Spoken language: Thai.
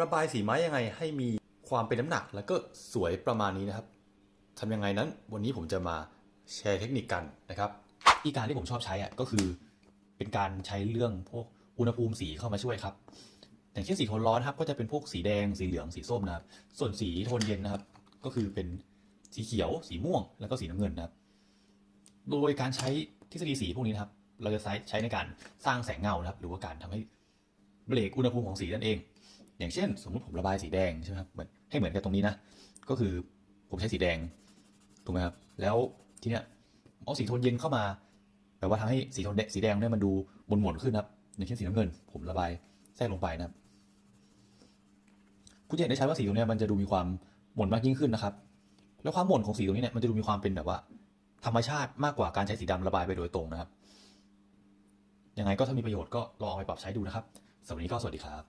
ระบายสีไม้ยังไงให้มีความเป็นน้ำหนัก แล้วก็สวยประมาณนี้นะครับทำยังไงนั้นวันนี้ผมจะมาแชร์เทคนิคกันนะครับวิธีการที่ผมชอบใช้อะก็คือ เป็นการใช้เรื่องพวกอุณหภูมิสีเข้ามาช่วยครับ อย่างเช่นสีโทนร้อนครับ ก็จะเป็นพวกสีแดงสีเหลืองสีส้มนะครับ ส่วนสีโทนเย็นนะครับ ก็คือเป็นสีเขียว สีม่วง แล้วก็สีน้ำเงินนะครับ โดยการใช้ทฤษฎีสีพวกนี้นะครับ เราจะใช้ใช้ในการสร้างแสงเงานะครับ หรือว่าการทำให้เบรกอุณหภูมิของสีนั่นเอง อย่างเช่น สมมติผมระบายสีแดงใช่ไหมครับเหมือนให้เหมือนกับตรงนี้นะ ก็คือผมใช้สีแดงถูกไหมครับ แล้วทีเนี้ยเอาสีโทนเย็นเข้ามาแปลว่าทำให้สีโทนสีแดงเนี่ยมันดูหม่นขึ้นนะครับ อย่างเช่นสีน้ำเงิน ผมระบายแทรกลงไปนะครับคุณจะเห็นได้ชัดว่าสีตรงนี้มันจะดูมีความหม่นมากยิ่งขึ้นนะครับ แล้วความหม่นของสีตรงนี้เนี่ยมันจะดูมีความเป็นแบบว่า ธรรมชาติมากกว่าการใช้สีดำระบายไปโดยตรงนะครับ ยังไงก็ถ้ามีประโยชน์ก็ลองเอาไปปรับใช้ดูนะครับสำหรับวันนี้ก็สวัสดีครับ